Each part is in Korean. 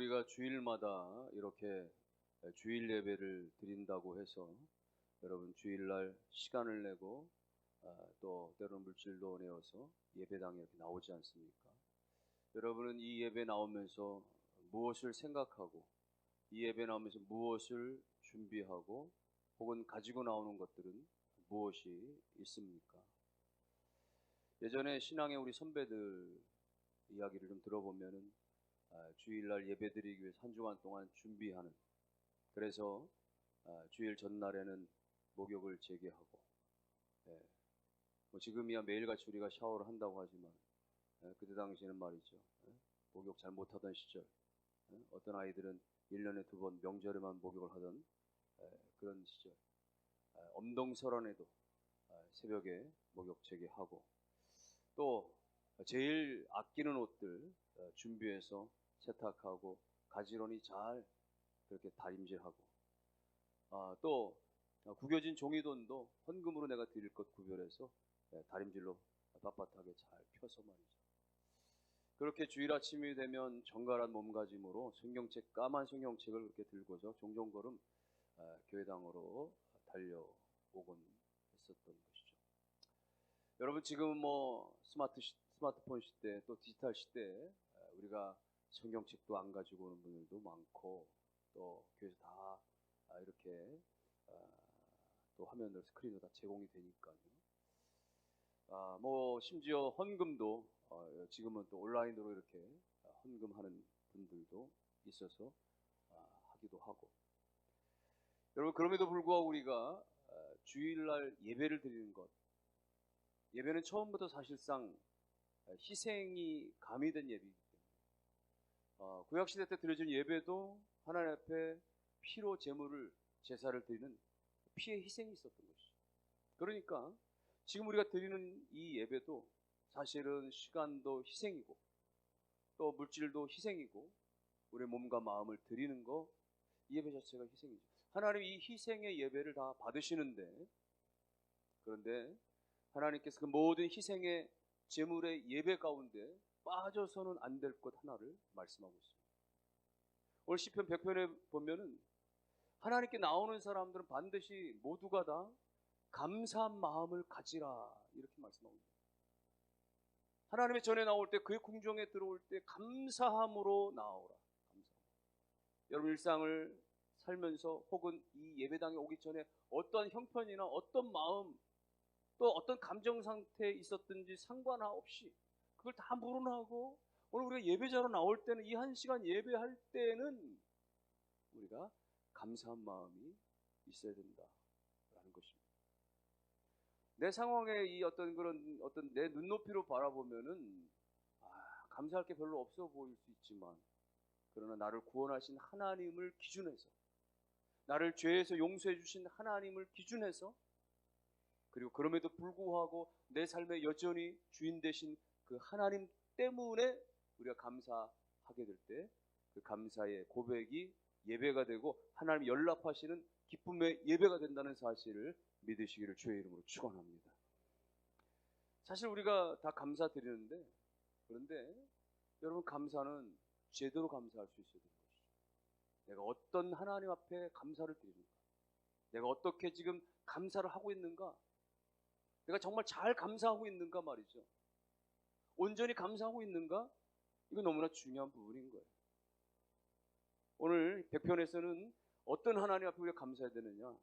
우리가 주일마다 이렇게 주일 예배를 드린다고 해서 여러분 주일날 시간을 내고 아, 또 때로는 물질도 내어서 예배당에 이렇게 나오지 않습니까? 여러분은 이 예배 나오면서 무엇을 생각하고 이 예배 나오면서 무엇을 준비하고 혹은 가지고 나오는 것들은 무엇이 있습니까? 예전에 신앙의 우리 선배들 이야기를 좀 들어보면은 아, 주일날 예배드리기 위해서 한 주간 동안 준비하는 그래서 아, 주일 전날에는 목욕을 재개하고 예, 뭐 지금이야 매일같이 우리가 샤워를 한다고 하지만 예, 그때 당시에는 말이죠 예, 목욕 잘 못하던 시절 예, 어떤 아이들은 1년에 두 번 명절에만 목욕을 하던 예, 그런 시절. 아, 엄동설안에도 아, 새벽에 목욕 재개하고 또 제일 아끼는 옷들 어, 준비해서 세탁하고 가지런히 잘 그렇게 다림질하고 아, 또 어, 구겨진 종이돈도 헌금으로 내가 드릴 것 구별해서 예, 다림질로 빳빳하게 잘 펴서 말이죠. 그렇게 주일 아침이 되면 정갈한 몸가짐으로 성경책 까만 성경책을 그렇게 들고서 종종 걸음 아, 교회당으로 달려오곤 했었던 것이죠. 여러분 지금 뭐 스마트 시, 스마트폰 시대 또 디지털 시대 아, 우리가 성경책도 안 가지고 오는 분들도 많고 또 교회에서 다 아, 이렇게 아, 또 화면으로 스크린으로 다 제공이 되니까요. 아, 뭐 심지어 헌금도 어, 지금은 또 온라인으로 이렇게 헌금하는 분들도 있어서 아, 하기도 하고. 여러분 그럼에도 불구하고 우리가 아, 주일날 예배를 드리는 것 예배는 처음부터 사실상 희생이 가미된 때문에 어, 구약시대 때 드려진 예배도 하나님 앞에 피로 제물을 제사를 드리는 피의 희생이 있었던 것이죠. 그러니까 지금 우리가 드리는 이 예배도 사실은 시간도 희생이고 또 물질도 희생이고 우리 몸과 마음을 드리는 거이 예배 자체가 희생이죠. 하나님 이 희생의 예배를 다 받으시는데 그런데 하나님께서 그 모든 희생의 제물의 예배 가운데 빠져서는 안 될 것 하나를 말씀하고 있습니다. 오늘 시편 100편에 보면은 하나님께 나오는 사람들은 반드시 모두가 다 감사한 마음을 가지라 이렇게 말씀하고 있습니다. 하나님의 전에 나올 때 그의 궁정에 들어올 때 감사함으로 나오라. 감사. 여러분 일상을 살면서 혹은 이 예배당에 오기 전에 어떠한 형편이나 어떤 마음 또 어떤 감정 상태에 있었든지 상관없이 그걸 다 물어나고 오늘 우리가 예배자로 나올 때는 이 한 시간 예배할 때는 우리가 감사한 마음이 있어야 된다라는 것입니다. 내 상황에 이 어떤 그런 어떤 내 눈높이로 바라보면은 아, 감사할 게 별로 없어 보일 수 있지만 그러나 나를 구원하신 하나님을 기준해서 나를 죄에서 용서해 주신 하나님을 기준해서 그리고 그럼에도 불구하고 내 삶에 여전히 주인 되신 그 하나님 때문에 우리가 감사하게 될 때 그 감사의 고백이 예배가 되고 하나님 연락하시는 기쁨의 예배가 된다는 사실을 믿으시기를 주의 이름으로 축원합니다. 사실 우리가 다 감사드리는데 그런데 여러분 감사는 제대로 감사할 수 있어야 되는 것이죠. 내가 어떤 하나님 앞에 감사를 드리는가? 내가 어떻게 지금 감사를 하고 있는가? 내가 정말 잘 감사하고 있는가 말이죠. 온전히 감사하고 있는가? 이거 너무나 중요한 부분인 거예요. 오늘 100편에서는 어떤 하나님 앞에 우리가 감사해야 되느냐?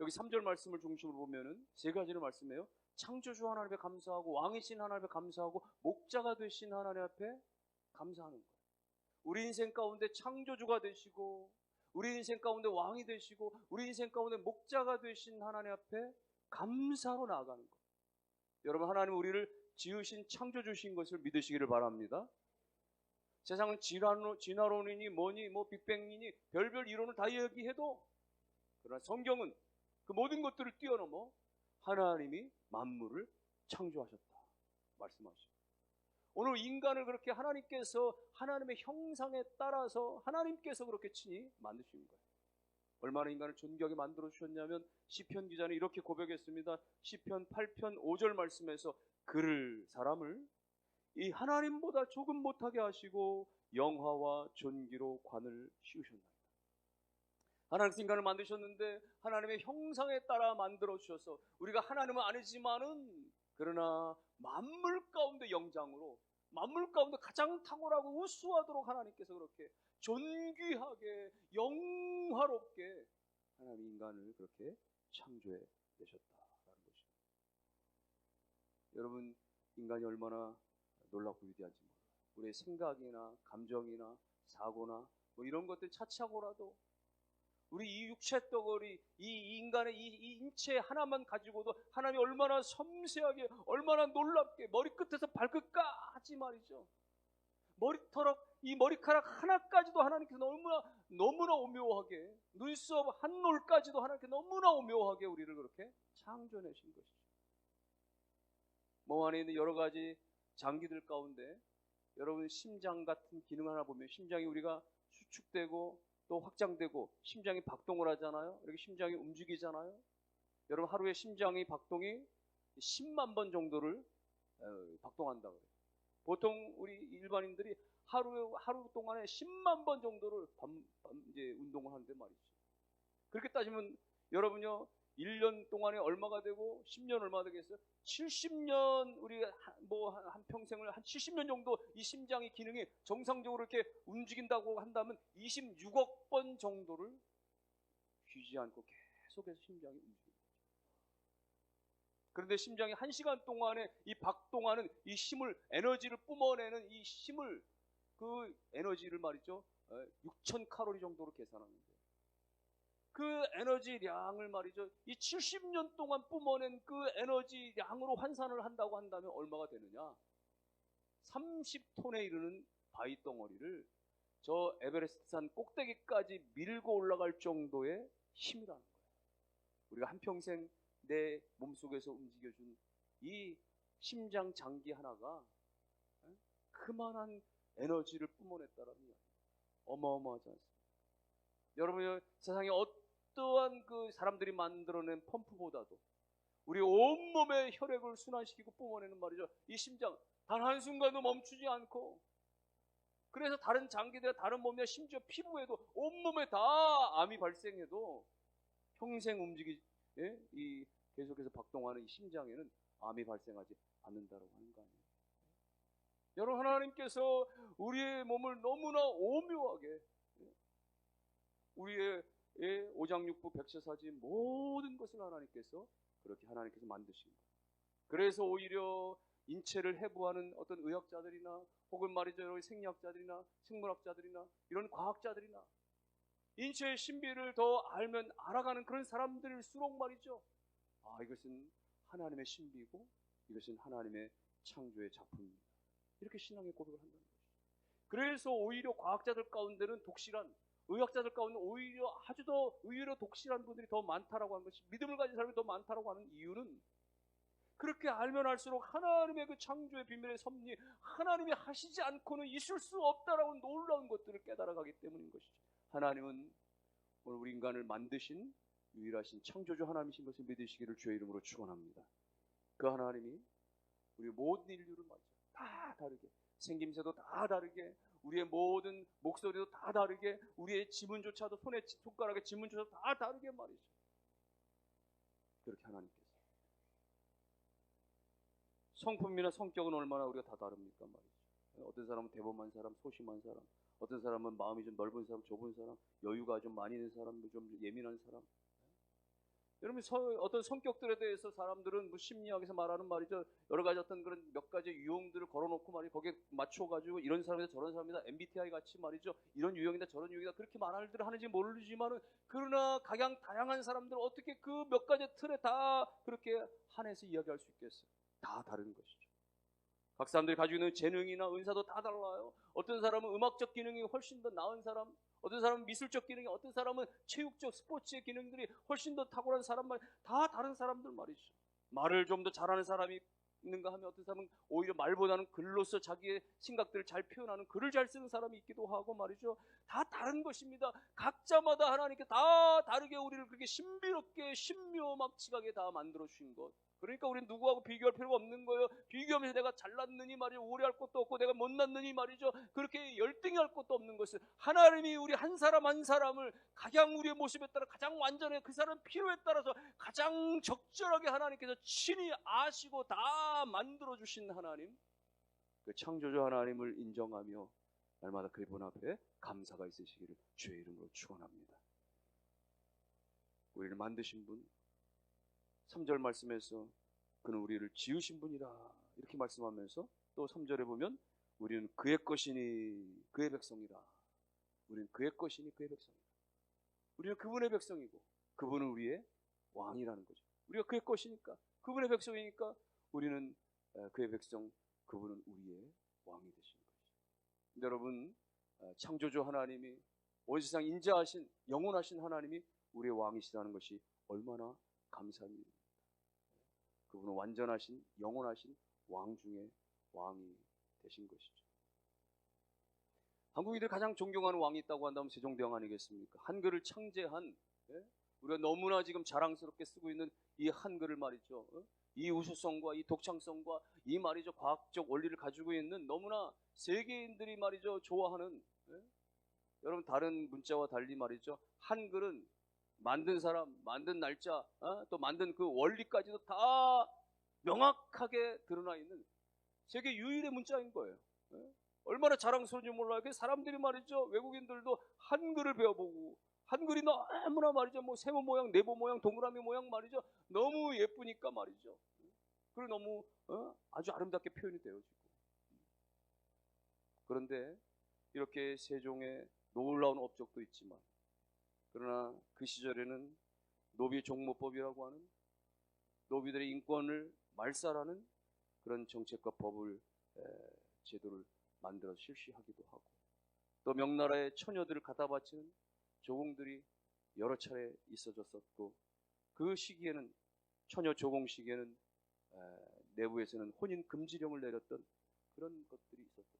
여기 3절 말씀을 중심으로 보면은 세 가지를 말씀해요. 창조주 하나님 앞에 감사하고 왕이신 하나님 앞에 감사하고 목자가 되신 하나님 앞에 감사하는 거예요. 우리 인생 가운데 창조주가 되시고 우리 인생 가운데 왕이 되시고 우리 인생 가운데 목자가 되신 하나님 앞에 감사로 나아가는 거예요. 여러분 하나님 우리를 지으신 창조주신 것을 믿으시기를 바랍니다. 세상은 진화론, 진화론이니 뭐니 뭐 빅뱅이니 별별 이론을 다 얘기해도 그러나 성경은 그 모든 것들을 뛰어넘어 하나님이 만물을 창조하셨다 말씀하시죠. 오늘 인간을 그렇게 하나님께서 하나님의 형상에 따라서 하나님께서 그렇게 친히 만드신 거예요. 얼마나 인간을 존귀하게 만들어 주셨냐면 시편 기자는 이렇게 고백했습니다. 시편 8편 5절 말씀에서 그를 사람을 이 하나님보다 조금 못하게 하시고 영화와 존귀로 관을 씌우셨나이다. 하나님께서 인간을 만드셨는데 하나님의 형상에 따라 만들어 주셔서 우리가 하나님은 아니지만은 그러나 만물 가운데 영장으로 만물 가운데 가장 탁월하고 우수하도록 하나님께서 그렇게 존귀하게 영화롭게 하나님 인간을 그렇게 창조해 것입니다. 여러분 인간이 얼마나 놀랍고 위대한지 몰라요. 우리의 생각이나 감정이나 사고나 뭐 이런 것들 차치하고라도 우리 이 육체 덩어리, 이 인간의 이, 이 인체 하나만 가지고도 하나님이 얼마나 섬세하게, 얼마나 놀랍게 머리끝에서 발끝까지 말이죠. 머리털, 이 머리카락 하나까지도 하나님께서 너무나, 너무나 오묘하게, 눈썹 한 놀까지도 하나님께 너무나 오묘하게 우리를 그렇게 창조해내신 것이죠. 몸 안에 있는 여러 가지 장기들 가운데 여러분 심장 같은 기능 하나 보면 심장이 우리가 수축되고 또 확장되고 심장이 박동을 하잖아요. 이렇게 심장이 움직이잖아요. 여러분 하루에 심장이 박동이 10만 번 정도를 어, 박동한다 그래요. 보통 우리 일반인들이 하루 하루 동안에 10만 번 정도를 밤, 밤 이제 운동을 하는데 말이죠. 그렇게 따지면 여러분요 1년 동안에 얼마가 되고 10년 얼마 되겠어요? 70년 우리 뭐한 한 평생을 한 70년 정도 이 심장의 기능이 정상적으로 이렇게 움직인다고 한다면 26억 번 정도를 쉬지 않고 계속해서 심장이 움직입니다. 그런데 심장이 한 시간 동안에 이 박동하는 이 힘을 에너지를 뿜어내는 이 힘을 그 에너지를 말이죠 6천 칼로리 정도로 계산하는데 그 에너지량을 말이죠. 이 70년 동안 뿜어낸 그 에너지량으로 환산을 한다고 한다면 얼마가 되느냐? 30톤에 이르는 바위 덩어리를 저 에베레스트산 꼭대기까지 밀고 올라갈 정도의 힘이라는 거예요. 우리가 한평생 내 몸속에서 움직여준 이 심장 장기 하나가 그만한 에너지를 뿜어냈다라는 이야기. 어마어마하지 않습니까? 여러분, 세상에 어 떠한 그 사람들이 만들어낸 펌프보다도 우리 온몸의 혈액을 순환시키고 뿜어내는 말이죠. 이 심장, 단 한순간도 멈추지 않고 그래서 다른 장기들, 다른 몸이나 심지어 피부에도 온몸에 다 암이 발생해도 평생 움직이, 예? 이 계속해서 박동하는 이 심장에는 암이 발생하지 않는다고 하는 거 아니에요. 여러분, 하나님께서 우리의 몸을 너무나 오묘하게 우리의 오장육부 백세사지 모든 것을 하나님께서 그렇게 하나님께서 만드신 거예요. 그래서 오히려 인체를 해부하는 어떤 의학자들이나 혹은 말이죠 생리학자들이나 생물학자들이나 이런 과학자들이나 인체의 신비를 더 알면 알아가는 그런 사람들일수록 말이죠. 아 이것은 하나님의 신비고 이것은 하나님의 창조의 작품입니다. 이렇게 신앙의 고백을 한다는 거죠. 그래서 오히려 과학자들 가운데는 독실한 의학자들 가운데 오히려 아주 더 의외로 독실한 분들이 더 많다라고 하는 것이 믿음을 가진 사람이 더 많다라고 하는 이유는 그렇게 알면 알수록 하나님의 그 창조의 비밀의 섭리, 하나님이 하시지 않고는 있을 수 없다라고 놀라운 것들을 깨달아가기 때문인 것이죠. 하나님은 오늘 우리 인간을 만드신 유일하신 창조주 하나님이신 것을 믿으시기를 주의 이름으로 축원합니다. 그 하나님이 우리 모든 인류를 맞아 다 다르게 생김새도 다 다르게 우리의 모든 목소리도 다 다르게 우리의 지문조차도 손에 손가락의 지문조차도 다 다르게 말이죠. 그렇게 하나님께서 성품이나 성격은 얼마나 우리가 다 다릅니까 말이죠. 어떤 사람은 대범한 사람, 소심한 사람, 어떤 사람은 마음이 좀 넓은 사람, 좁은 사람, 여유가 좀 많이 있는 사람, 좀 예민한 사람, 여러분 어떤 성격들에 대해서 사람들은 뭐 심리학에서 말하는 말이죠. 여러 가지 어떤 그런 몇 가지 유형들을 걸어놓고 말이 거기에 맞춰가지고 이런 사람이다 저런 사람이다 MBTI 같이 말이죠. 이런 유형이다 저런 유형이다 그렇게 말할들 하는지 모르지만은 그러나 각양 다양한 사람들 어떻게 그 몇 가지 틀에 다 그렇게 한해서 이야기할 수 있겠어요? 다 다른 것이 사람들이 가지고 있는 재능이나 은사도 다 달라요. 어떤 사람은 음악적 기능이 훨씬 더 나은 사람, 어떤 사람은 미술적 기능이, 어떤 사람은 체육적 스포츠의 기능들이 훨씬 더 탁월한 사람만 다 다른 사람들 말이죠. 말을 좀 더 잘하는 사람이 있는가 하면 어떤 사람은 오히려 말보다는 글로서 자기의 생각들을 잘 표현하는 글을 잘 쓰는 사람이 있기도 하고 말이죠. 다 다른 것입니다. 각자마다 하나님께 다 다르게 우리를 그렇게 신비롭게 신묘막측하게 다 만들어 주신 것. 그러니까 우리는 누구하고 비교할 필요가 없는 거예요. 비교하면서 내가 잘났느니 말이죠. 오래할 것도 없고 내가 못났느니 말이죠. 그렇게 열등히 할 것도 없는 것은 하나님이 우리 한 사람 한 사람을 가장 우리의 모습에 따라 가장 완전해 그 사람 필요에 따라서 가장 적절하게 하나님께서 친히 아시고 다 만들어 주신 하나님 그 창조주 하나님을 인정하며 날마다 그분 앞에 감사가 있으시기를 주의 이름으로 축원합니다. 우리를 만드신 분 3절 말씀에서 그는 우리를 지으신 분이라 이렇게 말씀하면서 또 3절에 보면 우리는 그의 것이니 그의 백성이라. 우리는 그의 것이니 그의 백성이라. 우리는 그분의 백성이고 그분은 우리의 왕이라는 거죠. 우리가 그의 것이니까 그분의 백성이니까 우리는 에, 그의 백성 그분은 우리의 왕이 되시는 것이죠 여러분 에, 창조주 하나님이 온 세상 인자하신 영원하신 하나님이 우리의 왕이시라는 것이 얼마나 감사한 일입니다. 그분은 완전하신 영원하신 왕 중에 왕이 되신 것이죠. 한국인들 가장 존경하는 왕이 있다고 한다면 세종대왕 아니겠습니까? 한글을 창제한 예? 우리가 너무나 지금 자랑스럽게 쓰고 있는 이 한글을 말이죠. 어? 이 우수성과 이 독창성과 이 말이죠 과학적 원리를 가지고 있는 너무나 세계인들이 말이죠 좋아하는 예? 여러분 다른 문자와 달리 말이죠 한글은 만든 사람, 만든 날짜, 어? 또 만든 그 원리까지도 다 명확하게 드러나 있는 세계 유일의 문자인 거예요. 예? 얼마나 자랑스러운지 몰라요. 그 사람들이 말이죠. 외국인들도 한글을 배워보고 한글이 너무나 말이죠. 뭐 세모 모양, 네모 모양, 동그라미 모양 말이죠. 너무 예쁘니까 말이죠. 그리고 너무 어? 아주 아름답게 표현이 되어지고. 그런데 이렇게 세종의 놀라운 업적도 있지만 그러나 그 시절에는 노비 종모법이라고 하는 노비들의 인권을 말살하는 그런 정책과 법을 에, 제도를 만들어 실시하기도 하고 또 명나라의 처녀들을 갖다 바치는 조공들이 여러 차례 있어졌었고 그 시기에는 처녀 조공 시기에는 에, 내부에서는 혼인 금지령을 내렸던 그런 것들이 있었어요.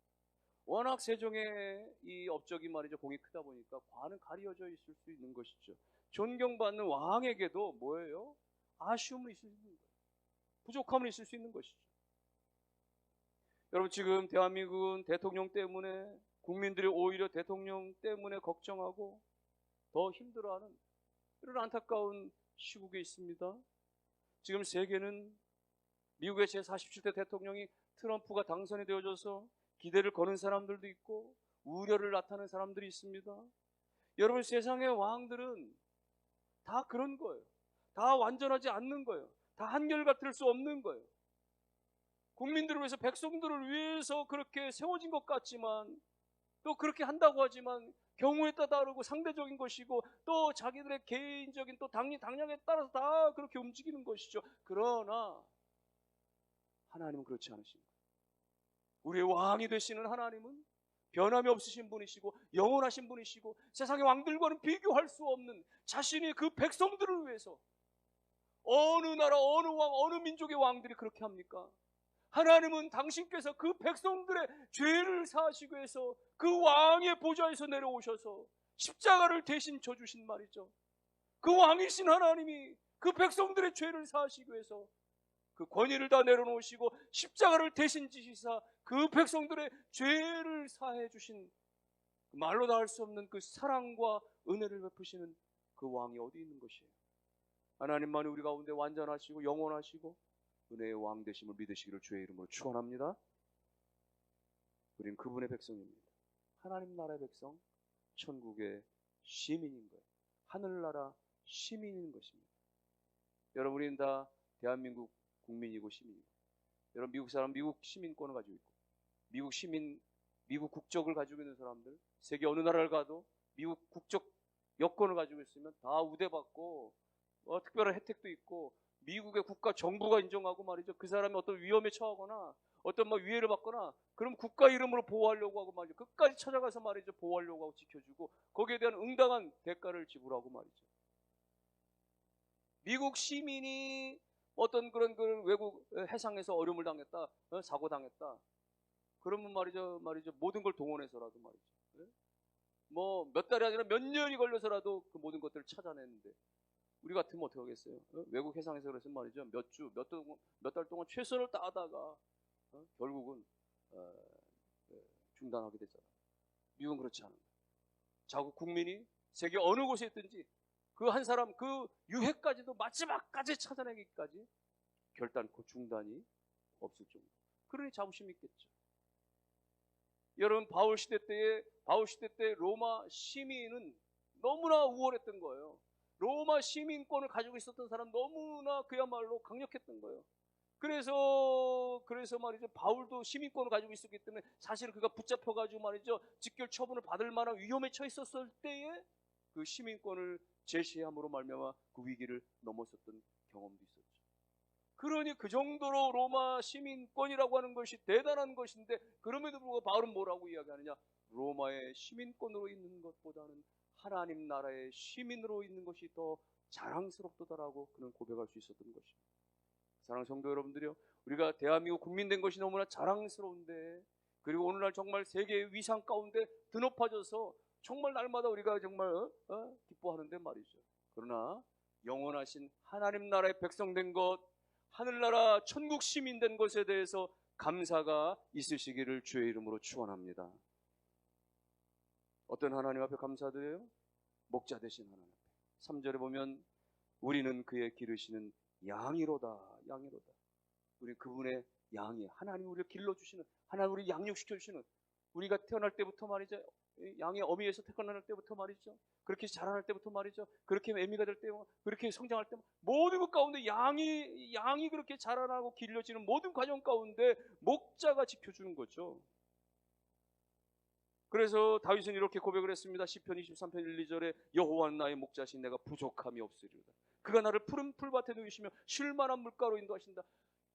워낙 세종의 이 업적이 말이죠 공이 크다 보니까 관은 가려져 있을 수 있는 것이죠. 존경받는 왕에게도 뭐예요? 아쉬움은 있을 수 있는 거예요. 부족함은 있을 수 있는 것이죠. 여러분 지금 대한민국은 대통령 때문에 국민들이 오히려 대통령 때문에 걱정하고 더 힘들어하는 이런 안타까운 시국에 있습니다. 지금 세계는 미국의 제47대 대통령이 트럼프가 당선이 되어져서 기대를 거는 사람들도 있고 우려를 나타내는 사람들이 있습니다. 여러분 세상의 왕들은 다 그런 거예요. 다 완전하지 않는 거예요. 다 한결같을 수 없는 거예요. 국민들을 위해서 백성들을 위해서 그렇게 세워진 것 같지만 또 그렇게 한다고 하지만 경우에 따라 다르고 상대적인 것이고 또 자기들의 개인적인 또 당리 당량에 따라서 다 그렇게 움직이는 것이죠. 그러나 하나님은 그렇지 않으십니다. 우리의 왕이 되시는 하나님은 변함이 없으신 분이시고 영원하신 분이시고 세상의 왕들과는 비교할 수 없는 자신이 그 백성들을 위해서 어느 나라 어느 왕 어느 민족의 왕들이 그렇게 합니까? 하나님은 당신께서 그 백성들의 죄를 사하시기 위해서 그 왕의 보좌에서 내려오셔서 십자가를 대신 져주신 말이죠. 그 왕이신 하나님이 그 백성들의 죄를 사하시기 위해서 그 권위를 다 내려놓으시고 십자가를 대신 지시사 그 백성들의 죄를 사해 주신 말로 다 할 수 없는 그 사랑과 은혜를 베푸시는 그 왕이 어디 있는 것이에요? 하나님만이 우리 가운데 완전하시고 영원하시고 은혜의 왕 되심을 믿으시기를 주의 이름으로 축원합니다. 우리는 그분의 백성입니다. 하나님 나라의 백성, 천국의 시민인 거예요. 하늘나라 시민인 것입니다. 여러분 우리는 다 대한민국 국민이고 시민이고. 여러분 미국 사람 미국 시민권을 가지고 있고 미국 시민 미국 국적을 가지고 있는 사람들 세계 어느 나라를 가도 미국 국적 여권을 가지고 있으면 다 우대받고 어, 특별한 혜택도 있고 미국의 국가 정부가 인정하고 말이죠. 그 사람이 어떤 위험에 처하거나 어떤 막 위해를 받거나 그럼 국가 이름으로 보호하려고 하고 말이죠. 끝까지 찾아가서 말이죠. 보호하려고 하고 지켜주고 거기에 대한 응당한 대가를 지불하고 말이죠. 미국 시민이 어떤 그런 그 외국 해상에서 어려움을 당했다, 어? 사고 당했다. 그러면 말이죠, 말이죠, 모든 걸 동원해서라도 말이죠. 뭐몇 달이 아니라 몇 년이 걸려서라도 그 모든 것들을 찾아내는데 우리 같으면 어떻게 하겠어요? 어? 외국 회상에서 그랬으면 말이죠. 몇 주, 몇 달, 몇달 동안 최선을 다하다가 어? 결국은 어, 예, 중단하게 되잖아요. 미국은 그렇지 않은 거예요. 자국 국민이 세계 어느 곳에 있든지 그 한 사람 그 유해까지도 마지막까지 찾아내기까지 결단코 중단이 없을 정도. 그러니 자부심이 있겠죠. 여러분 바울 시대 때에 바울 시대 때 로마 시민은 너무나 우월했던 거예요. 로마 시민권을 가지고 있었던 사람 너무나 그야말로 강력했던 거예요. 그래서 그래서 말이죠 바울도 시민권을 가지고 있었기 때문에 사실 그가 붙잡혀 가지고 말이죠 직결 처분을 받을 만한 위험에 처했었을 때에 그 시민권을 제시함으로 말미암아 그 위기를 넘었었던 경험도 있었죠. 그러니 그 정도로 로마 시민권이라고 하는 것이 대단한 것인데 그럼에도 불구하고 바울은 뭐라고 이야기하느냐? 로마의 시민권으로 있는 것보다는 하나님 나라의 시민으로 있는 것이 더 자랑스럽도다라고 그는 고백할 수 있었던 것입니다. 사랑하는 성도 여러분들이요, 우리가 대한민국 국민 된 것이 너무나 자랑스러운데 그리고 오늘날 정말 세계의 위상 가운데 드높아져서 정말 날마다 우리가 정말 어? 어? 기뻐하는데 말이죠. 그러나 영원하신 하나님 나라의 백성 된 것, 하늘나라 천국 시민 된 것에 대해서 감사가 있으시기를 주의 이름으로 축원합니다. 어떤 하나님 앞에 감사드려요? 목자 되신 하나님 앞에. 3절에 보면 우리는 그의 기르시는 양이로다. 양이로다. 우리 그분의 양이 하나님 우리를 길러 주시는 하나님 우리 양육시켜 주시는 우리가 태어날 때부터 말이죠. 양의 어미에서 태어날 때부터 말이죠. 그렇게 자라날 때부터 말이죠. 그렇게 애미가 될 때, 그렇게 성장할 때, 모든 것 가운데 양이, 양이 그렇게 자라나고 길러지는 모든 과정 가운데 목자가 지켜주는 거죠. 그래서 다윗은 이렇게 고백을 했습니다. 10편 23편 1, 2절에 여호와는 나의 목자신 내가 부족함이 없으리로다. 그가 나를 푸른 풀밭에 누이시며 쉴만한 물가로 인도하신다.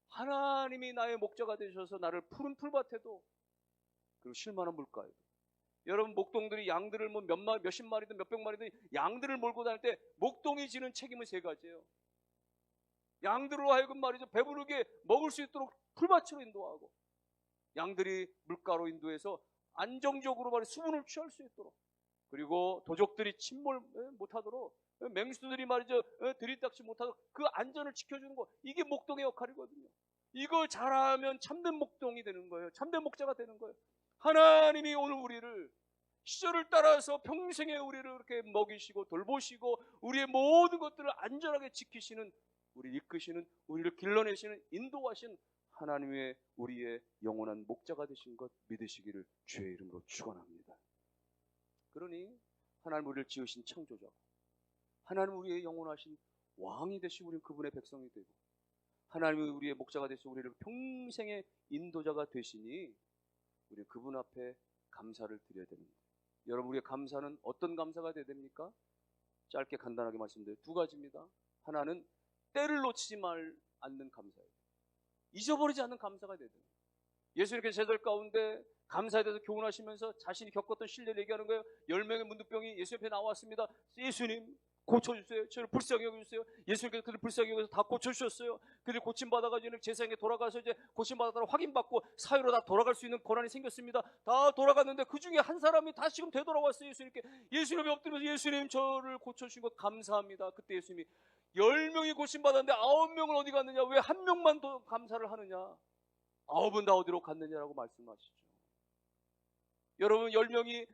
하나님이 나의 목자가 되셔서 나를 푸른 풀밭에도 그리고 쉴만한 물가에도 여러분 목동들이 양들을 뭐 몇 마, 몇십 마리든 몇백 마리든 양들을 몰고 다닐 때 목동이 지는 책임은 세 가지예요. 양들로 하여금 말이죠 배부르게 먹을 수 있도록 풀밭으로 인도하고 양들이 물가로 인도해서 안정적으로 말이 수분을 취할 수 있도록 그리고 도적들이 침몰 못하도록 맹수들이 말이죠 들이닥치 못하도록 그 안전을 지켜주는 거 이게 목동의 역할이거든요. 이걸 잘하면 참된 목동이 되는 거예요. 참된 목자가 되는 거예요. 하나님이 오늘 우리를 시절을 따라서 평생에 우리를 이렇게 먹이시고 돌보시고 우리의 모든 것들을 안전하게 지키시는 우리 이끄시는 우리를 길러내시는 인도하신 하나님의 우리의 영원한 목자가 되신 것 믿으시기를 주의 이름으로 축원합니다. 그러니 하나님 우리를 지으신 창조자고 하나님 우리의 영원하신 왕이 되시고 우리는 그분의 백성이 되고 하나님이 우리의 목자가 되시고 우리를 평생의 인도자가 되시니 우리 그분 앞에 감사를 드려야 됩니다. 여러분 우리의 감사는 어떤 감사가 돼야 됩니까? 짧게 간단하게 말씀드려요. 두 가지입니다. 하나는 때를 놓치지 말 않는 감사예요. 잊어버리지 않는 감사가 돼야 됩니다. 예수님께 제절 가운데 감사에 대해서 교훈하시면서 자신이 겪었던 신뢰를 얘기하는 거예요. 열 명의 문둥병이 예수 옆에 나왔습니다. 예수님 고쳐주세요. 저를 불쌍히 여겨주세요. 예수님께서 그들 불쌍히 여겨서 다 고쳐주셨어요. 그들이 고침받아가지고 제사장에 돌아가서 이제 고침받았다고 확인받고 사회로 다 돌아갈 수 있는 권한이 생겼습니다. 다 돌아갔는데 그 중에 한 사람이 다시금 되돌아왔어요. 예수님께. 예수님이 엎드려서 예수님 저를 고쳐주신 것 감사합니다. 그때 예수님이 열 명이 고침받았는데 아홉 명은 어디 갔느냐? 왜 한 명만 더 감사를 하느냐? 아홉은 다 어디로 갔느냐라고 말씀하시죠. 여러분 열 명이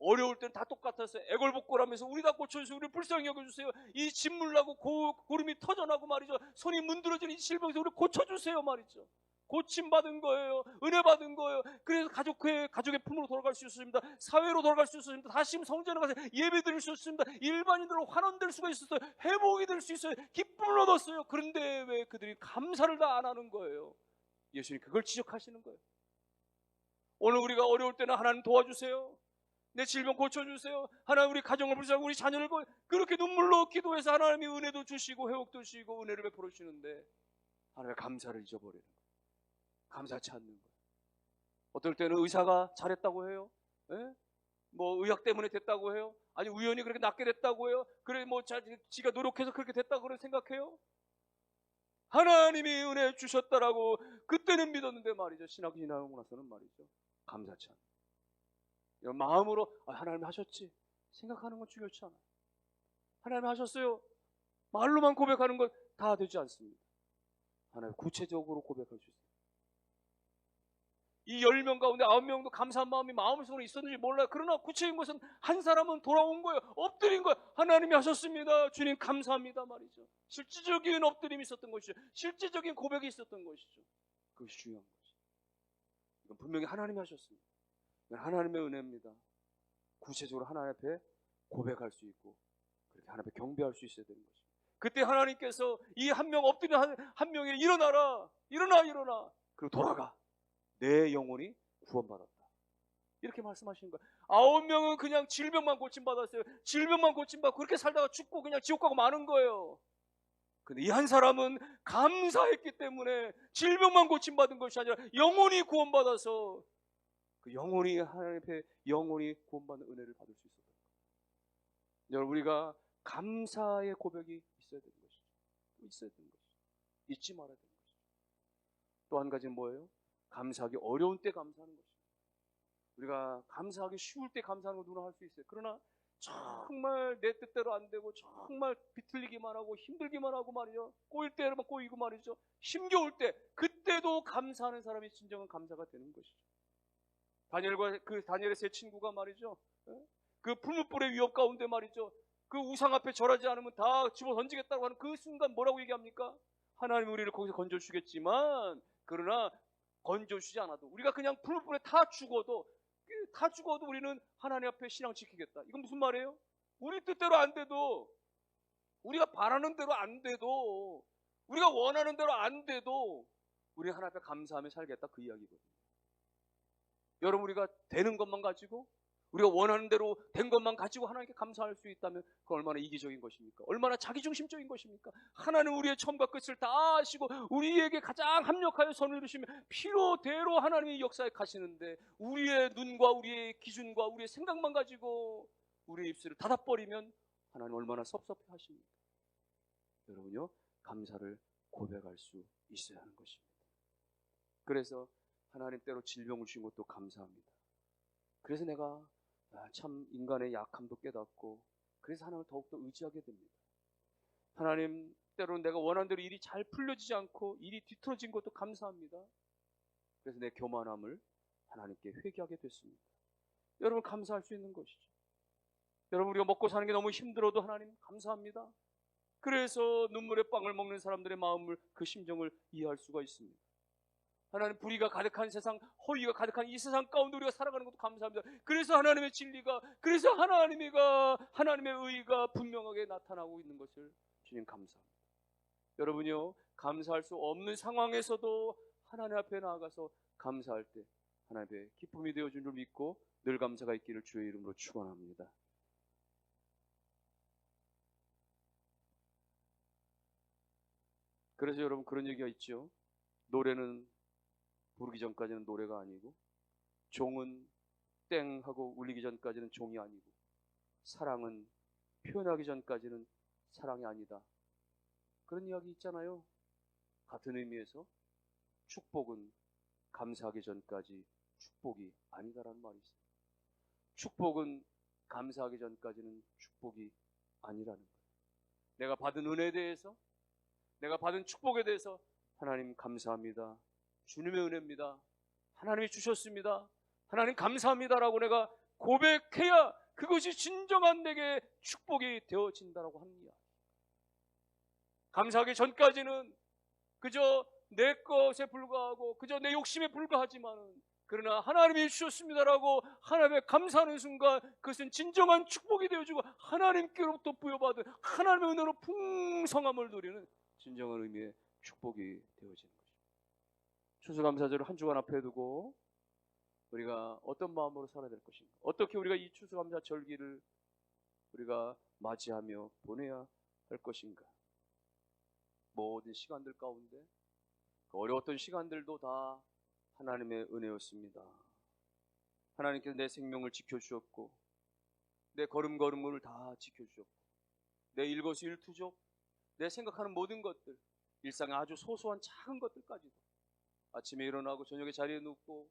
어려울 때는 다 똑같았어요. 애걸복걸하면서 우리 다 고쳐주세요. 우리 불쌍히 여겨주세요. 이 진물나고 고, 고름이 터져나고 말이죠. 손이 문드러지는 이 질병에서 우리 고쳐주세요 말이죠. 고침받은 거예요. 은혜 받은 거예요. 그래서 가족의, 가족의 품으로 돌아갈 수 있었습니다. 사회로 돌아갈 수 있었습니다. 다시 성전에 가서 예배 드릴 수 있었습니다. 일반인들로 환원될 수가 있었어요. 회복이 될 수 있어요. 기쁨을 얻었어요. 그런데 왜 그들이 감사를 다 안 하는 거예요? 예수님 그걸 지적하시는 거예요. 오늘 우리가 어려울 때는 하나님 도와주세요. 내 질병 고쳐주세요. 하나님 우리 가정을 불쌍하고 우리 자녀를 고 그렇게 눈물로 기도해서 하나님이 은혜도 주시고 회복도 주시고 은혜를 베풀어 주시는데 하나님의 감사를 잊어버리는 거예요. 감사치 않는 거예요. 어떨 때는 의사가 잘했다고 해요. 예? 뭐 의학 때문에 됐다고 해요. 아니 우연히 그렇게 낫게 됐다고 해요. 그래 뭐 자, 지가 노력해서 그렇게 됐다고 그래 생각해요. 하나님이 은혜 주셨다라고 그때는 믿었는데 말이죠. 신학 지나고 나서는 말이죠. 감사치 않아요. 마음으로 아, 하나님 하셨지 생각하는 건 중요치 않아요. 하나님 하셨어요. 말로만 고백하는 것다 되지 않습니다. 하나님 구체적으로 고백할 수 있어요. 이열명 가운데 아홉 명도 감사한 마음이 마음속으로 있었는지 몰라요. 그러나 구체적인 것은 한 사람은 돌아온 거예요. 엎드린 거예요. 하나님이 하셨습니다. 주님 감사합니다 말이죠. 실질적인 엎드림이 있었던 것이죠. 실질적인 고백이 있었던 것이죠. 그것이 중요한 거죠. 이건 분명히 하나님이 하셨습니다. 이건 하나님의 은혜입니다. 구체적으로 하나님 앞에 고백할 수 있고 그렇게 하나님 앞에 경배할 수 있어야 되는 것입니다. 그때 하나님께서 이 한 명 엎드린 한, 한 명이 일어나라 일어나 일어나 그리고 돌아가 내 영혼이 구원받았다. 이렇게 말씀하시는 거예요. 아홉 명은 그냥 질병만 고침받았어요. 질병만 고침받고 그렇게 살다가 죽고 그냥 지옥 가고 마는 거예요. 근데 이 한 사람은 감사했기 때문에 질병만 고침받은 것이 아니라 영혼이 구원받아서 그 영혼이 하나님 앞에 영혼이 구원받는 은혜를 받을 수 있었다. 여러분 우리가 감사의 고백이 있어야 되는 것이죠. 있어야 되는 것이죠. 잊지 말아야 되는 것이죠. 또 한 가지는 뭐예요? 감사하기 어려운 때 감사하는 것입니다. 우리가 감사하기 쉬울 때 감사하는 거 누구나 할 수 있어요. 그러나 정말 내 뜻대로 안 되고 정말 비틀리기만 하고 힘들기만 하고 말이죠. 꼬일 때만 꼬이고 말이죠. 힘겨울 때 그때도 감사하는 사람이 진정한 감사가 되는 것이죠. 다니엘과 그 다니엘의 세 친구가 말이죠. 예? 그 풀무불의 위협 가운데 말이죠. 그 우상 앞에 절하지 않으면 다 집어 던지겠다고 하는 그 순간 뭐라고 얘기합니까? 하나님 우리를 거기서 건져주겠지만 그러나 건져주지 않아도 우리가 그냥 풀무불에 타 죽어도 그다 죽어도 우리는 하나님 앞에 신앙 지키겠다. 이건 무슨 말이에요? 우리 뜻대로 안 돼도 우리가 바라는 대로 안 돼도 우리가 원하는 대로 안 돼도 우리 하나님 앞에 감사하며 살겠다 그 이야기거든요. 여러분 우리가 되는 것만 가지고 우리가 원하는 대로 된 것만 가지고 하나님께 감사할 수 있다면 그 얼마나 이기적인 것입니까? 얼마나 자기중심적인 것입니까? 하나님 우리의 처음과 끝을 다 아시고 우리에게 가장 합력하여 선을 이루시며 필요대로 하나님이 역사에 가시는데 우리의 눈과 우리의 기준과 우리의 생각만 가지고 우리의 입술을 닫아버리면 하나님 얼마나 섭섭해 하십니까? 여러분요 감사를 고백할 수 있어야 하는 것입니다. 그래서 하나님 때로 질병을 주신 것도 감사합니다. 그래서 내가 아, 참 인간의 약함도 깨닫고 그래서 하나님을 더욱더 의지하게 됩니다. 하나님 때로는 내가 원하는 대로 일이 잘 풀려지지 않고 일이 뒤틀어진 것도 감사합니다. 그래서 내 교만함을 하나님께 회개하게 됐습니다. 여러분 감사할 수 있는 것이죠. 여러분 우리가 먹고 사는 게 너무 힘들어도 하나님 감사합니다. 그래서 눈물의 빵을 먹는 사람들의 마음을 그 심정을 이해할 수가 있습니다. 하나님 불의가 가득한 세상, 허위가 가득한 이 세상 가운데 우리가 살아가는 것도 감사합니다. 그래서 하나님의 진리가, 그래서 하나님이가, 하나님의 의가 분명하게 나타나고 있는 것을 주님 감사합니다. 여러분요, 감사할 수 없는 상황에서도 하나님 앞에 나아가서 감사할 때 하나님의 기쁨이 되어준 줄 믿고 늘 감사가 있기를 주의 이름으로 축원합니다. 그래서 여러분 그런 얘기가 있죠. 노래는 부르기 전까지는 노래가 아니고 종은 땡 하고 울리기 전까지는 종이 아니고 사랑은 표현하기 전까지는 사랑이 아니다. 그런 이야기 있잖아요. 같은 의미에서 축복은 감사하기 전까지 축복이 아니다라는 말이 있습니다. 축복은 감사하기 전까지는 축복이 아니라는 거예요. 내가 받은 은혜에 대해서 내가 받은 축복에 대해서 하나님 감사합니다. 주님의 은혜입니다. 하나님이 주셨습니다. 하나님 감사합니다라고 내가 고백해야 그것이 진정한 내게 축복이 되어진다라고 합니다. 감사하기 전까지는 그저 내 것에 불과하고 그저 내 욕심에 불과하지만은 그러나 하나님이 주셨습니다라고 하나님의 감사하는 순간 그것은 진정한 축복이 되어지고 하나님께로부터 부여받은 하나님의 은혜로 풍성함을 누리는 진정한 의미의 축복이 되어지는. 추수감사절을 한 주간 앞에 두고 우리가 어떤 마음으로 살아야 될 것인가? 어떻게 우리가 이 추수감사 절기를 우리가 맞이하며 보내야 할 것인가? 모든 시간들 가운데 그 어려웠던 시간들도 다 하나님의 은혜였습니다. 하나님께서 내 생명을 지켜주셨고 내 걸음걸음을 다 지켜주셨고 내 일거수일투족 내 생각하는 모든 것들 일상의 아주 소소한 작은 것들까지도 아침에 일어나고 저녁에 자리에 눕고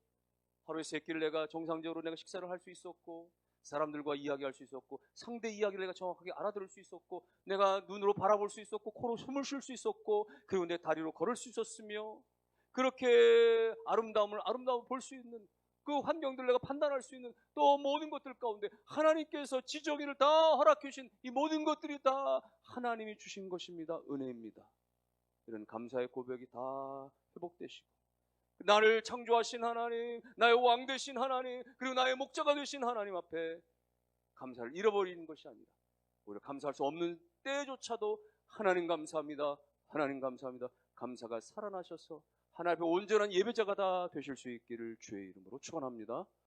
하루에 세 끼를 내가 정상적으로 내가 식사를 할 수 있었고 사람들과 이야기할 수 있었고 상대 이야기를 내가 정확하게 알아들을 수 있었고 내가 눈으로 바라볼 수 있었고 코로 숨을 쉴 수 있었고 그리고 내 다리로 걸을 수 있었으며 그렇게 아름다움을 아름다워 볼수 있는 그 환경들 내가 판단할 수 있는 또 모든 것들 가운데 하나님께서 지정의를 다 허락해 주신 이 모든 것들이 다 하나님이 주신 것입니다. 은혜입니다. 이런 감사의 고백이 다 회복되시고 나를 창조하신 하나님, 나의 왕 되신 하나님, 그리고 나의 목자가 되신 하나님 앞에 감사를 잃어버리는 것이 아니라 오히려 감사할 수 없는 때조차도 하나님 감사합니다. 하나님 감사합니다. 감사가 살아나셔서 하나님 앞에 온전한 예배자가 다 되실 수 있기를 주의 이름으로 축원합니다.